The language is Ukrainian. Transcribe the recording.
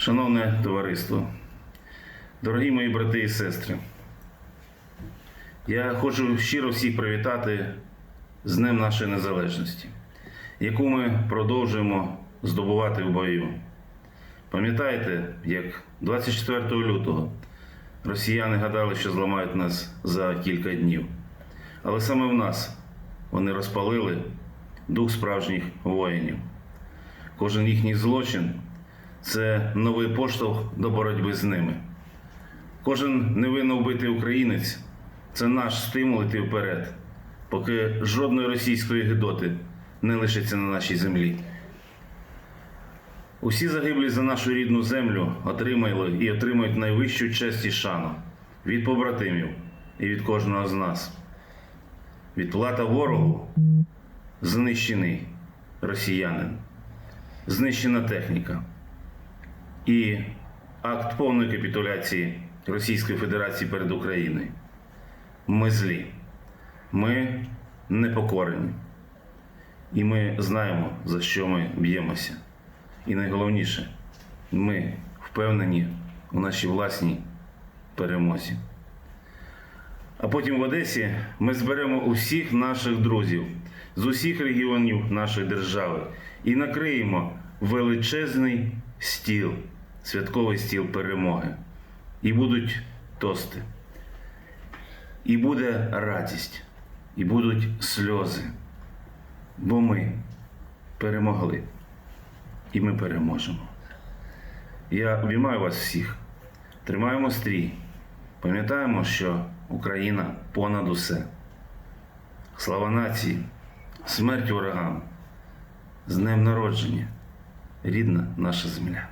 Шановне товариство, дорогі мої брати і сестри, я хочу щиро всіх привітати з Днем нашої незалежності, яку ми продовжуємо здобувати в бою. Пам'ятаєте, як 24 лютого росіяни гадали, що зламають нас за кілька днів. Але саме в нас вони розпалили дух справжніх воїнів. Кожен їхній злочин це новий поштовх до боротьби з ними. Кожен невинно вбитий українець це наш стимул іти вперед, поки жодної російської гидоти не лишиться на нашій землі. Усі загиблі за нашу рідну землю отримали і отримують найвищу честь і шану від побратимів і від кожного з нас. Відплата ворогу знищений росіянин, знищена техніка і акт повної капітуляції Російської Федерації перед Україною. Ми злі, ми непокорені. І ми знаємо, за що ми б'ємося. І найголовніше, ми впевнені у нашій власній перемозі. А потім в Одесі ми зберемо усіх наших друзів з усіх регіонів нашої держави і накриємо величезний стіл, святковий стіл перемоги. І будуть тости, і буде радість, і будуть сльози. Бо ми перемогли, і ми переможемо. Я обіймаю вас всіх. Тримаємо стрій. Пам'ятаємо, що Україна понад усе. Слава нації, смерть ворогам, з днем народження, рідна наша земля.